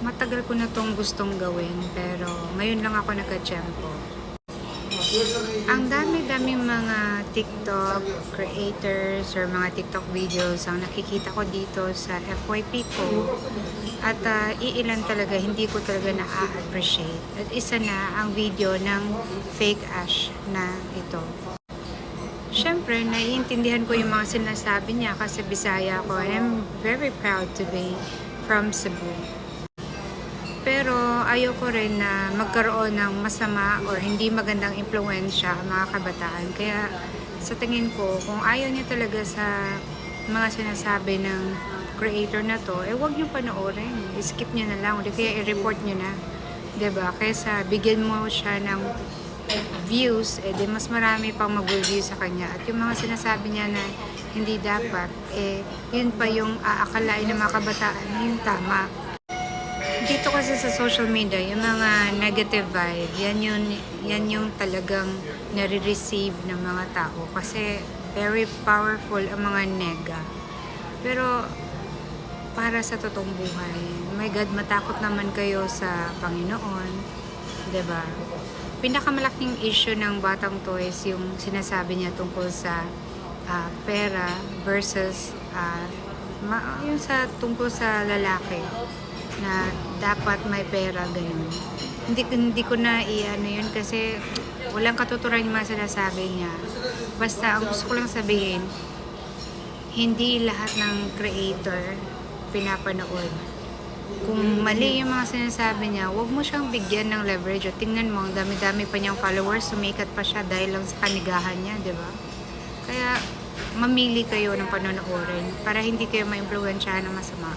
matagal ko na tong gustong gawin pero ngayon lang ako nagka-tiyempo. Ang dami-dami mga TikTok creators or mga TikTok videos ang nakikita ko dito sa FYP ko at ah, iilan talaga hindi ko talaga na-appreciate. At isa na ang video ng fake ash na ito. Siyempre, naiintindihan ko yung mga sinasabi niya kasi Bisaya ako and I'm very proud to be from Cebu. Pero ayoko rin na magkaroon ng masama or hindi magandang impluensya ang mga kabataan. Kaya sa tingin ko, kung ayaw niya talaga sa mga sinasabi ng creator na to, eh wag niyo panoorin. I-skip niyo na lang. O kaya i-report niyo na. ba Kaysa bigyan mo siya ng views, eh di mas marami pang mag-view sa kanya. At yung mga sinasabi niya na hindi dapat, eh yun pa yung aakalain ng mga kabataan na yung tama dito kasi sa social media, yung mga negative vibe, yan yung, yan yung talagang nare-receive ng mga tao. Kasi very powerful ang mga nega. Pero para sa totoong buhay, my God, matakot naman kayo sa Panginoon. ba? Pinakamalaking issue ng Batang Toys yung sinasabi niya tungkol sa ah, pera versus ma- yung sa tungkol sa lalaki na dapat may pera ganun. Hindi hindi ko na iano yun kasi walang katuturan yung mga sinasabi niya. Basta ang gusto ko lang sabihin, hindi lahat ng creator pinapanood. Kung mali yung mga sinasabi niya, huwag mo siyang bigyan ng leverage. O tingnan mo, ang dami-dami pa niyang followers, sumikat pa siya dahil lang sa kanigahan niya, di ba? Kaya, mamili kayo ng panonoorin para hindi kayo ma-impluwensyahan ng masama.